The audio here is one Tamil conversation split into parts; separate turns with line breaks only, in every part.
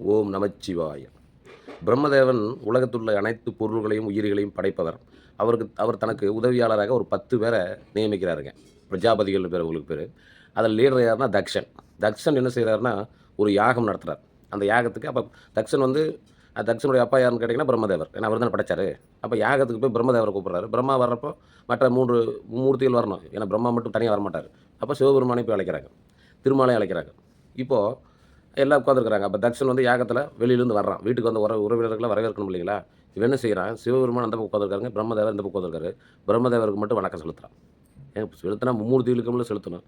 ஓம் நமச்சிவாய. பிரம்மதேவன் உலகத்துள்ள அனைத்து பொருள்களையும் உயிர்களையும் படைப்பவர். அவருக்கு அவர் தனக்கு உதவியாளராக ஒரு பத்து பேரை நியமிக்கிறாருங்க. பிரஜாபதிகள் பேர் உங்களுக்கு பேர். அதில் லீடர் யாருன்னா தக்ஷன். தக்ஷன் என்ன செய்கிறாருன்னா ஒரு யாகம் நடத்துகிறார் அந்த யாகத்துக்கு அப்போ தக்ஷன் வந்து தக்ஷனுடைய அப்பா யாருன்னு கேட்டிங்கன்னா பிரம்மதேவர். ஏன்னா அவர் தான் படைச்சார். அப்போ யாகத்துக்கு போய் பிரம்மதேவரை கூப்பிட்றாரு. பிரம்மா வர்றப்போ மற்ற மூன்று மூர்த்திகள் வரணும். ஏன்னா பிரம்மா மட்டும் தனியாக வரமாட்டார். அப்போ சிவபெருமானை போய் அழைக்கிறாங்க. திருமாலையும் அழைக்கிறாங்க. இப்போது எல்லாம் உட்காந்துருக்குறாங்க அப்போ தக்ஷன் வந்து யாகத்தில் வெளியிலேருந்து வர்றான். வீட்டுக்கு வந்து உற உறவினர்களை வரவேற்கணும் இல்லைங்களா? இவன் என்ன செய்கிறான் சிவபெருமான் அந்த பக்கம் உட்காந்துருக்காங்க பிரம்மதேவர் இந்த பக்கம் உட்காந்துருக்காரு பிரம்மதேவருக்கு மட்டும் வணக்கம் செலுத்துகிறான் ஏன் செலுத்தினா மும்மூர்த்திகளுக்கு செலுத்தணும்.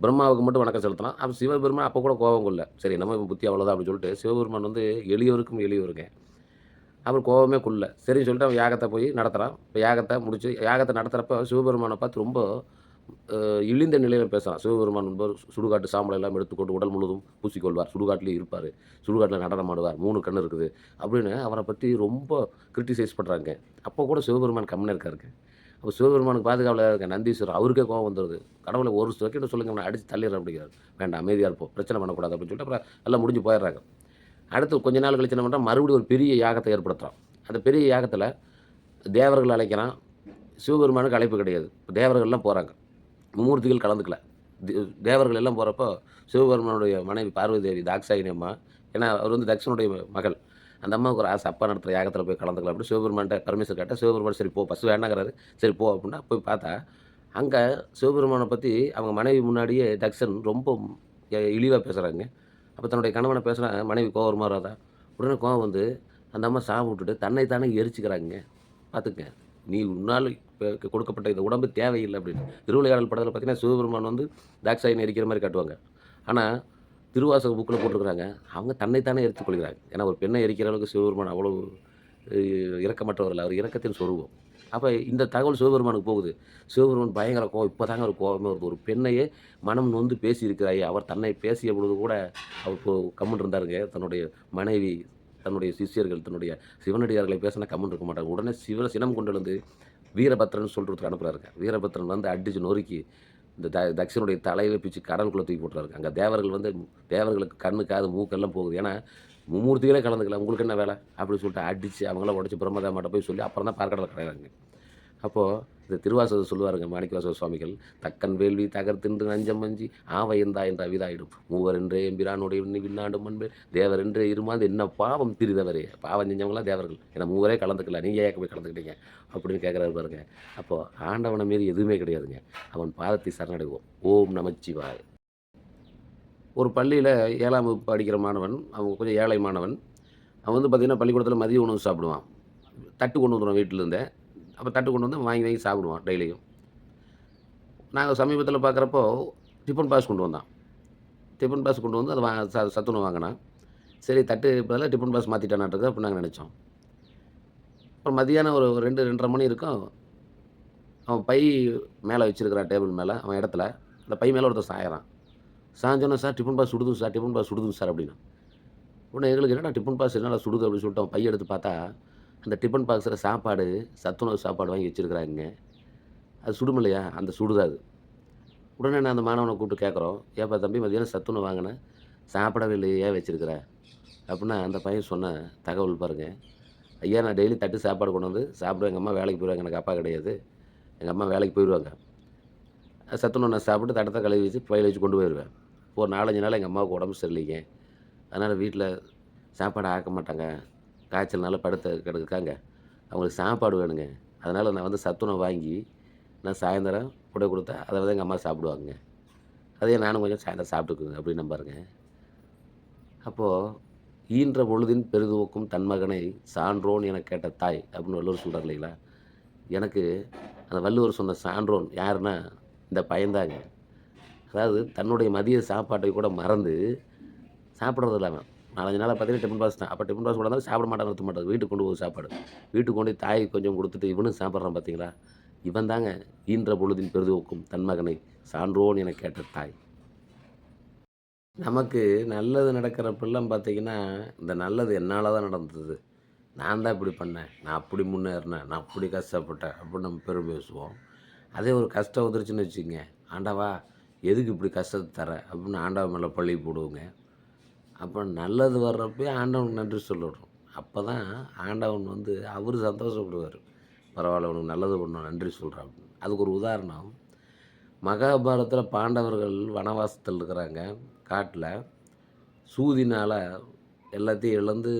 பிரம்மாவுக்கு மட்டும் வணக்கம் செலுத்தலாம் அப்போ சிவபெருமான் அப்போ கூட கோபம் இல்லை சரி நம்ம புத்தி அவ்வளோதான் அப்படின்னு சொல்லிட்டு சிவபெருமான் வந்து எளியவருக்கும் எளியவருங்க. அவர் கோபமே கொள்ள சரின்னு சொல்லிட்டு அவன் யாகத்தை போய் நடத்துகிறான் இப்போ யாகத்தை முடிச்சு யாகத்தை நடத்துகிறப்ப சிவபெருமானை பார்த்து ரொம்ப இழிந்த நிலையில் பேசலாம். சிவபெருமான் என்பவர் சுடுகாட்டு சாம்பலை எல்லாம் எடுத்துக்கொண்டு உடல் முழுவதும் பூசிக்கொள்வார். சுடுகாட்டிலே இருப்பார். சுடுகாட்டில் நடனமாடுவார் மூணு கண்ணு இருக்குது. அப்படின்னு அவரை பற்றி ரொம்ப கிரிட்டிசைஸ் பண்ணுறாங்க அப்போ கூட சிவபெருமான் கம்மியாக இருக்காருங்க. அப்போ சிவபெருமானுக்கு பாதுகாவலில் இருக்க நந்தீஸ்வரர் அவருக்கே கோவம் வந்துடுது கடவுளை ஒரு செகண்ட் சொல்லுங்க அவனை அடித்து தள்ளிடுற அப்படிங்கிறார். வேண்டாம் அமைதியாக இருப்போம். பிரச்சனை பண்ணக்கூடாது அப்படின்னு சொல்லிட்டு அப்புறம் எல்லாம் முடிஞ்சு போயிடுறாங்க. அடுத்து கொஞ்ச நாள் கழிச்சு என்ன பண்ணுறான் மறுபடியும் ஒரு பெரிய யாகத்தை ஏற்படுத்துகிறான் அந்த பெரிய யாகத்தில் தேவர்கள் அழைக்கிறான். சிவபெருமானுக்கு அழைப்பு கிடையாது. இப்போ தேவர்கள்லாம் போகிறாங்க மும்மூர்த்திகள் கலந்துக்கல. தேவர்கள் எல்லாம் போகிறப்போ சிவபெருமானுடைய மனைவி பார்வதி தேவி தாக்சாயினி அம்மா ஏன்னா அவர் வந்து தக்ஷனுடைய மகள். அந்த அம்மாவுக்கு ஒரு ஆசை அப்பா நடத்துகிற யாகத்தில் போய் கலந்துக்கலாம் அப்படின்னு சிவபெருமான்கிட்ட பர்மிஷன் கேட்டால் சிவபெருமான் சரி போ ஃபஸ்ட்டு வேண்டாங்கிறாரு. சரி போ அப்படின்னா போய் பார்த்தா அங்கே சிவபெருமானை பற்றி அவங்க மனைவி முன்னாடியே தக்ஷன் ரொம்ப இழிவாக பேசுகிறாங்க அப்போ தன்னுடைய கணவனை பேசுனா மனைவி கோவம் மாறாதா உடனே கோவம் வந்து அந்த அம்மா சாப்பிட்டுட்டு தன்னை தானே எரிச்சுக்கிறாங்க. பார்த்துக்க நீ உன்னால் கொடுக்கப்பட்ட இந்த உடம்பு தேவையில்லை அப்படின்னு. திருவிளையாடல் படத்தில் பார்த்தீங்கன்னா சிவபெருமான் வந்து தாக்ஷாயினை எரிக்கிற மாதிரி காட்டுவாங்க. ஆனால் திருவாசக புக்கில் போட்டிருக்கிறாங்க. அவங்க தன்னைத்தானே எரித்துக் கொள்கிறாங்க. ஏன்னா ஒரு பெண்ணை எரிக்கிற அளவுக்கு சிவபெருமான் அவ்வளோ இறக்கமற்றவர்கள் அவர் இறக்கத்தின் சொருவம் அப்போ இந்த தகவல் சிவபெருமானுக்கு போகுது. சிவபெருமான் பயங்கர கோவம் இப்போ தாங்க ஒரு கோபமே வருது. ஒரு பெண்ணையே மனம் நொந்து பேசியிருக்கிறாய். அவர் தன்னை பேசிய பொழுது கூட அவர் இப்போ கம்முன்னு இருந்தாருங்க. தன்னுடைய மனைவி தன்னுடைய சிஷ்யர்கள் தன்னுடைய சிவனடியார்களை பேசினா கம்முன்னு இருக்க மாட்டாங்க. உடனே சிவ சினம் கொண்டு வந்து வீரபத்ரன் சொல்கிறதுக்கு அனுப்புறாருங்க. வீரபத்ரன் வந்து அடிச்சு நொறுக்கி இந்த த தக்ஷனுடைய தலையில பிச்சு கடலுக்குள்ளே தூக்கி போட்டுறாரு அங்கே தேவர்கள் வந்து தேவர்களுக்கு கண்ணு காது மூக்கெல்லாம் போகுது. ஏன்னா மும்மூர்த்திகளே கலந்துக்கல. உங்களுக்கு என்ன வேலை? அப்படின்னு சொல்லிட்டு அடித்து அவங்களாம் உடச்சி பிரம்மதேவமாட்ட போய் சொல்லி அப்புறம் தான் பார்க்கடலை கிடையாதுங்க அப்போது இந்த திருவாசகம் சொல்லுவாருங்க மாணிக்கவாசக சுவாமிகள் தக்கன் வேள்வி தகர்த்தின்று நஞ்சம் மஞ்சி ஆவையந்தா என்ற அவிதாயிடும் மூவர் என்றே எம்பிரானுடைய விண்ணி விண்ணாண்டு முன்பு தேவர் என்றே இருமாந்து என்ன பாவம் திரிதவரே. பாவம் செஞ்சவங்களாம் தேவர்கள். ஏன்னா மூவரே கலந்துக்கல நீங்கள் ஏக்க போய் கலந்துக்கிட்டீங்க? அப்படின்னு கேட்குறாரு பாருங்க. அப்போது ஆண்டவனை மீறி எதுவுமே கிடையாதுங்க. அவன் பாதத்தை சரணடைவோம். ஓம் நமச்சிவாய். ஒரு பள்ளியில் ஏழாம் வகுப்பு படிக்கிற மாணவன் அவன் கொஞ்சம் ஏழை மாணவன். அவன் வந்து பார்த்திங்கன்னா பள்ளிக்கூடத்தில் மதிய உணவு சாப்பிடுவான். தட்டு கொண்டு வந்துடுவான் வீட்டிலேருந்தே அப்போ தட்டு கொண்டு வந்து வாங்கி வாங்கி சாப்பிடுவான் டெய்லியும். நாங்கள் சமீபத்தில் பார்க்குறப்போ டிஃபன் பாக்ஸ் கொண்டு வந்தான். டிஃபன் பாக்ஸ் கொண்டு வந்து அதை வா ச சத்துணவு வாங்கினான். சரி தட்டு பதிலாக டிஃபன் பாக்ஸ் மாற்றிட்டானாட்டுருக்கு அப்படின்னு நாங்கள் நினச்சோம். அப்புறம் மதியானம் ஒரு ரெண்டு ரெண்டரை மணி இருக்கும். அவன் பை மேலே வச்சுருக்கிறான் டேபிள் மேலே அவன் இடத்துல. அந்த பை மேலே ஒருத்தர் சாயறான். சாஞ்சோன்னா சார் டிஃபன் பாக்ஸ் சுடுதும் சார் டிஃபன் பாக்ஸ் சுடுதும் சார் அப்படின்னு உடனே எங்களுக்கு என்னடா டிஃபன் பாக்ஸ் என்னடா சுடுது அப்படின்னு சொல்லிட்டு அவன் பை எடுத்து பார்த்தா அந்த டிஃபன் பாக்ஸில் சாப்பாடு சத்துணவு சாப்பாடு வாங்கி வச்சுருக்குறாங்க. அது சுடுமில்லையா? அந்த சுடுதாது உடனே நான் அந்த மாணவனை கூப்பிட்டு கேட்குறோம் ஏப்பா தம்பி மதியானம் சத்துணவு வாங்கினேன் சாப்பிடவே இல்லையே ஏன் வச்சிருக்கிற? அப்படின்னா அந்த பையன் சொன்ன தகவல் பாருங்கள் ஐயா நான் டெய்லி தட்டு சாப்பாடு கொண்டு வந்து சாப்பிடுவேன். எங்கள் அம்மா வேலைக்கு போயிடுவாங்க. எனக்கு அப்பா கிடையாது. எங்கள் அம்மா வேலைக்கு போயிடுவாங்க. சத்துணவு நான் சாப்பிட்டு தட்டத்தை கழுவி வச்சு பயில வச்சு கொண்டு போயிடுவேன். ஒரு நாலஞ்சு நாள் எங்கள் அம்மாவுக்கு உடம்பு சரியில்லைங்க. அதனால் வீட்டில் சாப்பாடு ஆக்க மாட்டாங்க. காய்ச்சல்னால படுத்த கிடக்காங்க. அவங்களுக்கு சாப்பாடு வேணுங்க. அதனால் நான் வந்து சத்துணவு வாங்கி நான் சாயந்தரம் கூட கொடுத்தா அதை வந்து எங்கள் அம்மா சாப்பிடுவாங்க அதே நானும் கொஞ்சம் சாயந்தரம் சாப்பிட்டுக்குங்க அப்படின்னு பாருங்க. அப்போது ஈன்ற பொழுதின் பெரிதுவோக்கும் தன் மகனை சான்றோன் என கேட்ட தாய் அப்படின்னு வள்ளுவர் சொல்கிறார் இல்லைங்களா? எனக்கு அந்த வள்ளுவர் சொன்ன சான்றோன் யாருன்னா இந்த பயந்தாங்க அதாவது தன்னுடைய மதிய சாப்பாட்டை கூட மறந்து சாப்பிட்றது இல்லாமல் நாலஞ்சு நாளாக பார்த்தீங்கன்னா டிஃபன் பாஸ் தான். அப்போ டிஃபன் பாஸ் கூட சாப்பிட மாட்டான் நிறுத்த மாட்டாங்க. வீட்டுக்கு கொண்டு போய் சாப்பாடு. வீட்டுக்கு கொண்டு தாய் கொஞ்சம் கொடுத்துட்டு இவனும் சாப்பிட்றான் பார்த்தீங்களா இவன் தாங்க ஈன்ற பொழுதின் பெருதுவோக்கும் தன் மகனை சான்றோன் என கேட்ட தாய். நமக்கு நல்லது நடக்கிறப்பெல்லாம் பார்த்தீங்கன்னா இந்த நல்லது என்னால் தான் நடந்தது. நான் தான் இப்படி பண்ணேன். நான் அப்படி முன்னேறினேன். நான் அப்படி கஷ்டப்பட்டேன். அப்படின்னு நம்ம பெரும் பேசுவோம். அதே ஒரு கஷ்டம் வந்துருச்சுன்னு வச்சுக்கங்க. ஆண்டவா எதுக்கு இப்படி கஷ்டத்தை தர அப்படின்னு ஆண்டவன் மேலே பள்ளி போடுவோங்க. அப்போ நல்லது வர்றப்பயே ஆண்டவனுக்கு நன்றி சொல்லிடுறோம் அப்போ தான் ஆண்டவன் வந்து அவர் சந்தோஷப்படுவார். பரவாயில்ல உனக்கு நல்லது பண்ணணும் நன்றி சொல்கிறான் அப்படின்னு. அதுக்கு ஒரு உதாரணம். மகாபாரதத்தில் பாண்டவர்கள் வனவாசத்தில் இருக்கிறாங்க காட்டில். சூதினால் எல்லாத்தையும் இழந்து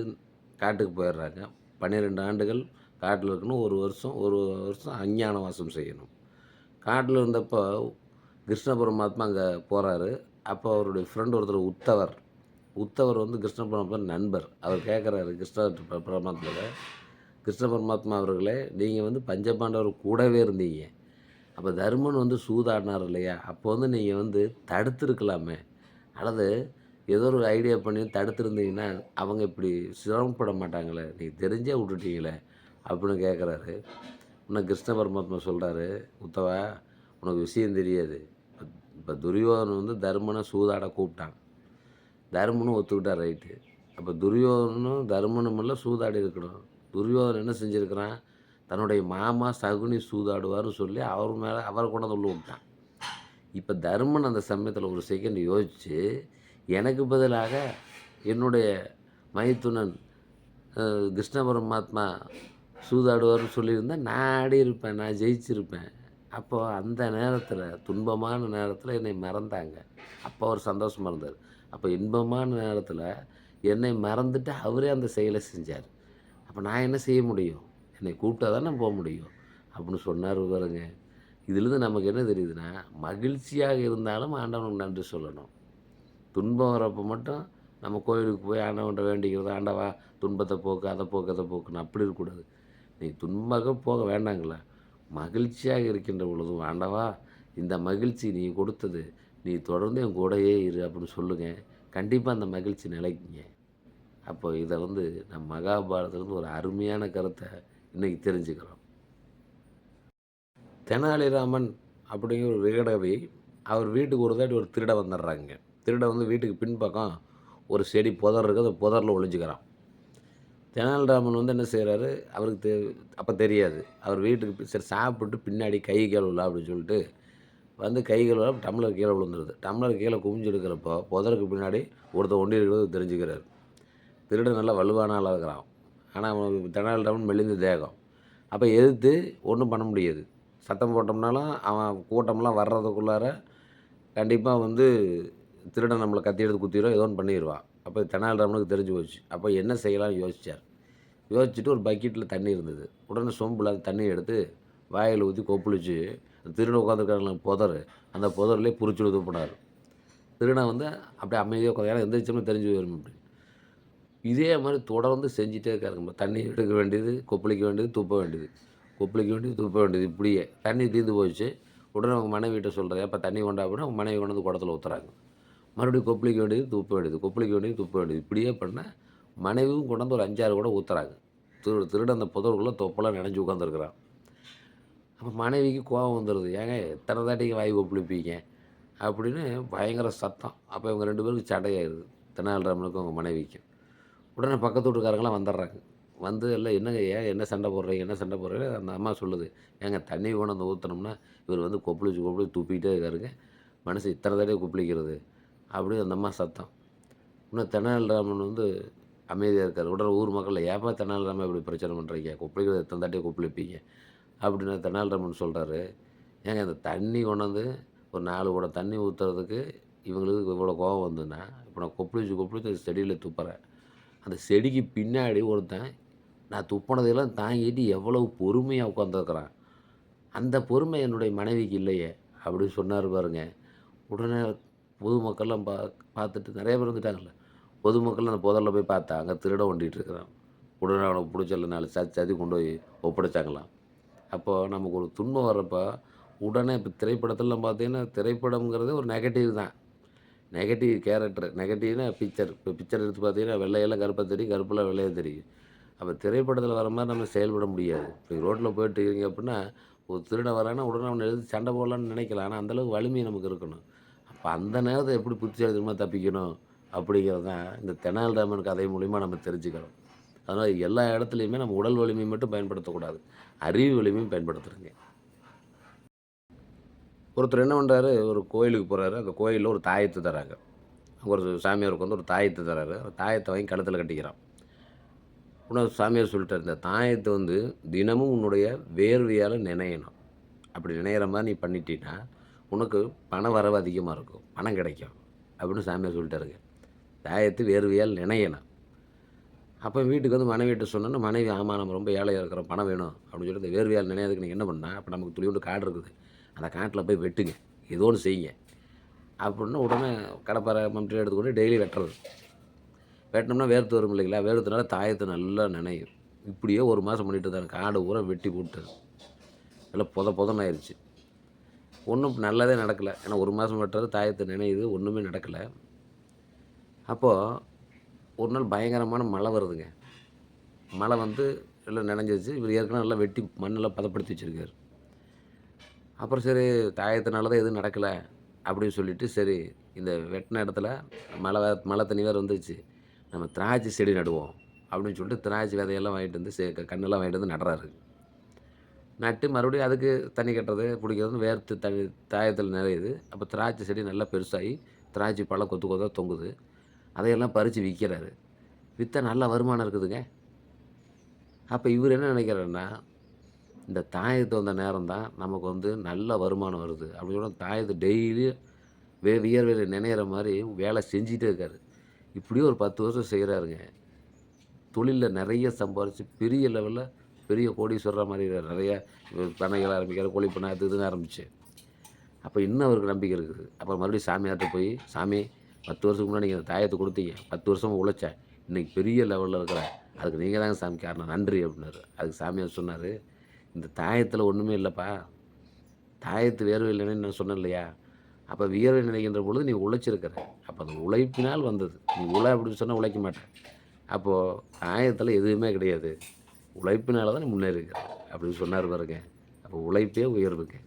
காட்டுக்கு போயிடுறாங்க. பன்னிரெண்டு ஆண்டுகள் காட்டில் இருக்கணும் ஒரு வருஷம் ஒரு வருஷம் அஞ்ஞான வாசம் செய்யணும். காட்டில் இருந்தப்போ கிருஷ்ண பரமாத்மா அங்கே போகிறாரு அப்போ அவருடைய ஃப்ரெண்ட் ஒருத்தர் உத்தவர் உத்தவர் வந்து கிருஷ்ண பரமாத்மா நண்பர். அவர் கேட்குறாரு கிருஷ்ண பரமாத்மாவில் கிருஷ்ண பரமாத்மா அவர்களே நீங்கள் வந்து பஞ்சபாண்டவர் கூடவே இருந்தீங்க. அப்போ தர்மன் வந்து சூதாடினார் இல்லையா? அப்போ வந்து நீங்கள் வந்து தடுத்துருக்கலாமே. அல்லது ஏதோ ஒரு ஐடியா பண்ணி தடுத்துருந்தீங்கன்னா அவங்க இப்படி சிரமப்பட மாட்டாங்களே நீங்கள் தெரிஞ்சே விட்டுட்டீங்களே அப்படின்னு கேட்குறாரு. உன்னை கிருஷ்ண பரமாத்மா சொல்கிறாரு உத்தவா உனக்கு விஷயம் தெரியாது. இப்போ துரியோதன் வந்து தர்மனை சூதாட கூப்பிட்டான். தர்மனும் ஒத்துக்கிட்டார் ரைட்டு அப்போ துரியோதனும் தர்மனும் இல்லை சூதாடி இருக்கணும். துரியோதன் என்ன செஞ்சுருக்கிறான்? தன்னுடைய மாமா சகுனி சூதாடுவார்னு சொல்லி அவர் மேலே அவரை கொண்டு உள்ள விட்டான். இப்போ தர்மன் அந்த சமயத்தில் ஒரு செகண்ட் யோசித்து எனக்கு பதிலாக என்னுடைய மைத்துனன் கிருஷ்ணபுரம் கிருஷ்ண பரமாத்மா சூதாடுவார்னு சொல்லியிருந்தா நான் ஆடி இருப்பேன் நான் ஜெயிச்சிருப்பேன். அப்போது அந்த நேரத்தில் துன்பமான நேரத்தில் என்னை மறந்தாங்க. அப்போ அவர் சந்தோஷமாக இருந்தார். அப்போ இன்பமான நேரத்தில் என்னை மறந்துட்டு அவரே அந்த செயலை செஞ்சார். அப்போ நான் என்ன செய்ய முடியும்? என்னை கூப்பிட்டா தானே போக முடியும்? அப்படின்னு சொன்னார் பாருங்க. இதுலேருந்து நமக்கு என்ன தெரியுதுன்னா மகிழ்ச்சியாக இருந்தாலும் ஆண்டவனுக்கு நன்றி சொல்லணும். துன்பம் வரப்போ மட்டும் நம்ம கோயிலுக்கு போய் ஆண்டவன்கிட்ட வேண்டிக்கிறது ஆண்டவா துன்பத்தை போக்கு அதை போக்கு அதை போக்குன்னு அப்படி இருக்கக்கூடாது. நீ துன்பமாக போக வேண்டாங்களா மகிழ்ச்சியாக இருக்கின்ற பொழுதும் ஆண்டவா இந்த மகிழ்ச்சி நீ கொடுத்தது நீ தொடர்ந்து என் கூடயே இரு அப்படின்னு சொல்லுங்கள் கண்டிப்பாக அந்த மகிழ்ச்சி நிலைக்குங்க. அப்போ இதை வந்து நம்ம மகாபாரதத்துலேருந்து ஒரு அருமையான கருத்தை இன்றைக்கி தெரிஞ்சுக்கிறோம். தெனாலிராமன் அப்படிங்கிற ஒரு விகடவி அவர் வீட்டுக்கு ஒரு தாட்டி ஒரு திருட வந்துடுறாங்க. திருட வந்து வீட்டுக்கு பின்பக்கம் ஒரு செடி புதர் இருக்குது அந்த புதரில் ஒழிஞ்சுக்கிறான் தெனாலிராமன் வந்து என்ன செய்கிறாரு அவருக்கு தெ அப்போ தெரியாது. அவர் வீட்டுக்கு சரி சாப்பிட்டு பின்னாடி கை கழுவலாம் அப்படின்னு சொல்லிட்டு வந்து கை கழுவ டம்ளர் கீழே விழுந்துருது. டம்ளர் கீழே குமிஞ்சு எடுக்கிறப்போ புதருக்கு பின்னாடி ஒருத்தர் ஒண்டி இருக்கிறது தெரிஞ்சுக்கிறார். திருடன் நல்லா வலுவான ஆளாக இருக்கிறான். ஆனால் அவன் தெனாலிராமன் மெலிந்த தேகம். அப்போ எதிர்த்து ஒன்றும் பண்ண முடியாது. சத்தம் போட்டோம்னாலும் அவன் கூட்டம்லாம் வர்றதுக்குள்ளார கண்டிப்பாக வந்து திருடன் நம்மளை கத்தி எடுத்து குத்திடும் ஏதோ ஒன்று பண்ணிடுவான் அப்போ தெனாலிராமனுக்கு தெரிஞ்சு போச்சு. அப்போ என்ன செய்யலாம்னு யோசிச்சார். யோசிச்சுட்டு ஒரு பக்கெட்டில் தண்ணி இருந்தது. உடனே சொம்பில் அந்த தண்ணியை எடுத்து வாயில் ஊற்றி கொப்பளிச்சு திருடன் உட்காந்துருக்காங்க புதர் அந்த புதர்லேயே புரிச்சு ஊற்றப்படாரு திருடன் வந்து அப்படியே அமைதியாக உட்காந்து ஏன்னா எந்திரிச்சோம்னு தெரிஞ்சு போயிடும் அப்படி. இதே மாதிரி தொடர்ந்து செஞ்சுட்டே இருக்காருங்க தண்ணி எடுக்க வேண்டியது கொப்பளிக்க வேண்டியது துப்ப வேண்டியது. கொப்பளிக்க வேண்டியது துப்ப வேண்டியது இப்படியே தண்ணி தீர்ந்து போச்சு. உடனே அவங்க மனைவிட்ட சொல்கிறது அப்போ தண்ணி கொண்டா அப்படின்னா அவங்க மனைவி கொண்டு வந்து குடத்துல ஊற்றுறாங்க மறுபடியும் கொப்பளிக்க வேண்டியது துப்ப வேண்டியது கொப்பளிக்க வேண்டியது துப்ப வேண்டியது. இப்படியே பண்ணால் மனைவியும் கொண்டாந்து ஒரு அஞ்சாறு கூட ஊற்றுறாங்க திரு திருட அந்த புதருக்குள்ளே தொப்பெல்லாம் நினைஞ்சு உட்காந்துருக்குறான் அப்போ மனைவிக்கு கோபம் வந்துடுது ஏங்க எத்தனை தாட்டிக்கு வாய் கொப்பளிப்பீங்க? அப்படின்னு பயங்கர சத்தம். அப்போ இவங்க ரெண்டு பேருக்கு சண்டையாயிருது தெனாலிராமனுக்கும் அவங்க மனைவிக்கும் உடனே பக்கத்து வீட்டுக்காரங்களாம் வந்துடுறாங்க. வந்து எல்லாம் என்னங்க ஏன் என்ன சண்டை போடுறீங்க? என்ன சண்டை போடுறீங்க? அந்த அம்மா சொல்லுது. ஏங்க தண்ணி கொண்டு வந்து ஊற்றினோம்னா இவர் வந்து கொப்பளிச்சு கொப்பளிச்சு துப்பிக்கிட்டே இருக்காருங்க. மனசு இத்தனை தடவை கொப்பளிக்கிறது? அப்படின்னு அந்த அம்மா சத்தம். இன்னும் தெனாலிராமன் வந்து அமைதியாக இருக்கார். உடனே ஊர் மக்கள் ஏப்பா தெனாலிராமன் இப்படி பிரச்சனை பண்ணுறீங்க கொப்பளிக்கிறது எத்தனை தாட்டியை கொப்பளிப்பீங்க? அப்படின்னு தெனாலிராமன் சொல்கிறாரு ஏங்க இந்த தண்ணி கொண்டாந்து ஒரு நாலு கூட தண்ணி ஊற்றுறதுக்கு இவங்களுக்கு இவ்வளோ கோபம் வந்துன்னா இப்போ நான் கொப்பளிச்சு கொப்பளிச்சு செடியில் துப்புறேன். அந்த செடிக்கு பின்னாடி ஒருத்தன் நான் துப்பினதையெல்லாம் தாங்கிட்டு எவ்வளவு பொறுமையாக உட்காந்துருக்குறான் அந்த பொறுமை என்னுடைய மனைவிக்கு இல்லையே அப்படின்னு சொன்னார் பாருங்க. உடனே பொதுமக்கள்லாம் பா பார்த்துட்டு நிறைய பேர் வந்துட்டாங்கல்ல. பொதுமக்கள்லாம் அந்த புதரில் போய் பார்த்தா அங்கே திருட ஒண்டிகிட்டு இருக்கிறான். உடனே அவனுக்கு பிடிச்சல நாலு சதி சதி கொண்டு போய் ஒப்படைச்சாங்களாம். அப்போது நமக்கு ஒரு துன்பம் வர்றப்போ உடனே இப்போ திரைப்படத்திலலாம் பார்த்தீங்கன்னா திரைப்படம்ங்கிறது ஒரு நெகட்டிவ் தான். நெகட்டிவ் கேரக்டர் நெகட்டிவ்னா பிக்சர் இப்போ பிக்சர் எடுத்து பார்த்தீங்கன்னா வெள்ளையெல்லாம் கருப்பாக தெரியும் கருப்பெல்லாம் வெள்ளையாக தெரியும். அப்போ திரைப்படத்தில் வர மாதிரி நம்ம செயல்பட முடியாது. இப்போ ரோட்டில் போயிட்டு இருக்கீங்க அப்படின்னா ஒரு திருடன் வரானா உடனே அவனை எழுதி சண்டை போடலான்னு நினைக்கலாம். ஆனால் அந்தளவுக்கு வலிமை நமக்கு இருக்கணும். இப்போ அந்த நேரத்தை எப்படி புத்திசாலித்தனமாக தப்பிக்கணும் அப்படிங்கிறது தான் இந்த தெனாலிராமன் கதை மூலிமா நம்ம தெரிஞ்சுக்கிறோம். அதனால் எல்லா இடத்துலையுமே நம்ம உடல் வலிமை மட்டும் பயன்படுத்தக்கூடாது. அறிவு வலிமையும் பயன்படுத்துகிறோங்க ஒருத்தர் என்ன பண்ணுறாரு ஒரு கோயிலுக்கு போகிறாரு அந்த கோயிலில் ஒரு தாயத்து தராங்க. அங்கே ஒரு சாமியாருக்கு வந்து ஒரு தாயத்தை தராரு. அந்த தாயத்தை வாங்கி கழுத்தில் கட்டிக்கிறான். உடனே சாமியார் சொல்லிட்டார் இந்த தாயத்தை வந்து தினமும் உன்னுடைய வேர்வையால் நினையணும். அப்படி நினைகிற மாதிரி நீ பண்ணிட்டீன்னா உனக்கு பண வரவு அதிகமாக இருக்கும். பணம் கிடைக்கும். அப்படின்னு சாமியார் சொல்லிட்டாருங்க. தாயத்து வேர்வையால் நினையணும் அப்போ வீட்டுக்கு வந்து மனைவிட்டு சொன்னோன்னா மனைவி ஆமாம் நம்ம ரொம்ப ஏழையாக இருக்கிறோம். பணம் வேணும். அப்படின்னு சொல்லி இந்த வேர்வையால் நினையாதுக்கு நீங்கள் என்ன பண்ணால் அப்போ நமக்கு துளியோண்டு காடு இருக்குது. அந்த காட்டில் போய் வெட்டுங்க. ஏதோ ஒன்று செய்யுங்க. அப்படின்னு உடனே கடப்பாறை மம்டி எடுத்துக்கொண்டு டெய்லி வெட்டுறது. வெட்டினோம்னா வேர்த்து வரும் இல்லைங்களா? வேர்த்துனால தாயத்தை நல்லா நினையும். இப்படியே ஒரு மாதம் பண்ணிட்டு இருந்தாங்க காடு ஊரை வெட்டி போட்டு. நல்லா புத புதன்னு ஆயிடுச்சு ஒன்றும் நல்லதே நடக்கலை. ஏன்னா ஒரு மாதம் வெட்டுறது தாயத்தை நினையுது ஒன்றுமே நடக்கலை. அப்போது ஒரு நாள் பயங்கரமான மழை வருதுங்க. மழை வந்து எல்லாம் நினைஞ்சிருச்சு. இவர் ஏற்கனவே நல்லா வெட்டி மண்ணெல்லாம் பதப்படுத்தி வச்சுருக்காரு. அப்புறம் சரி தாயத்தினால தான் எதுவும் நடக்கலை அப்படின்னு சொல்லிட்டு சரி இந்த வெட்டின இடத்துல மழை வே- மழை தண்ணி வேறு வந்துருச்சு. நம்ம திராட்சை செடி நடுவோம் அப்படின்னு சொல்லிட்டு திராட்சை விதையெல்லாம் வாங்கிட்டு வந்து சே கண்ணெல்லாம் வாங்கிட்டு வந்து நடுறாரு. நட்டு மறுபடியும் அதுக்கு தண்ணி கட்டுறது பிடிக்கிறதுன்னு வேர்த்து தண்ணி தாயத்தில் நிறையுது. அப்போ திராட்சை செடி நல்லா பெருசாகி திராட்சை பழம் கொத்து கொத்தாக தொங்குது. அதையெல்லாம் பறித்து விற்கிறாரு விற்றா நல்ல வருமானம் இருக்குதுங்க. அப்போ இவர் என்ன நினைக்கிறாருன்னா இந்த தாயத்து வந்த நேரம் தான் நமக்கு வந்து நல்ல வருமானம் வருது. அப்படி சொல்ல தாயத்து டெய்லி வே வியர்வையில் நினைக்கிற மாதிரி வேலை செஞ்சிகிட்டே இருக்காரு. இப்படியே ஒரு பத்து வருஷம் செய்கிறாருங்க தொழிலில் நிறைய சம்பாரித்து பெரிய லெவலில் பெரிய கோடீஸ்வரர் மாதிரி நிறைய பண்ணைகள் ஆரம்பிக்கிறார் கோழி பண்ணை அது இதுன்னு ஆரம்பிச்சு. அப்போ இன்னும் அவருக்கு நம்பிக்கை இருக்குது. அப்புறம் மறுபடியும் சாமியார்கிட்ட போய் சாமி பத்து வருஷத்துக்கு முன்னாடி நீங்கள் தாயத்தை கொடுத்தீங்க. பத்து வருஷமாக உழைச்சேன் இன்றைக்கி பெரிய லெவலில் இருக்கிறேன் அதுக்கு நீங்கள் தாங்க சாமி காரணம். நன்றி அப்படின்னாரு. அதுக்கு சாமியார் சொன்னார் இந்த தாயத்தில் ஒன்றுமே இல்லைப்பா. தாயத்து வேர்வை இல்லைன்னு நான் சொன்னேன் இல்லையா அப்போ வியர்வை நினைக்கின்ற பொழுது நீ உழைச்சிருக்கிற. அப்போ அந்த உழைப்பினால் வந்தது. நீ உழை அப்படின்னு சொன்னால் உழைக்க மாட்டேன். அப்போது தாயத்தில் எதுவுமே கிடையாது. உழைப்பினால தான் நீ முன்னேறி அப்படின்னு சொன்னார் பாருங்க. அப்போ உழைப்பே உயர்வுங்க.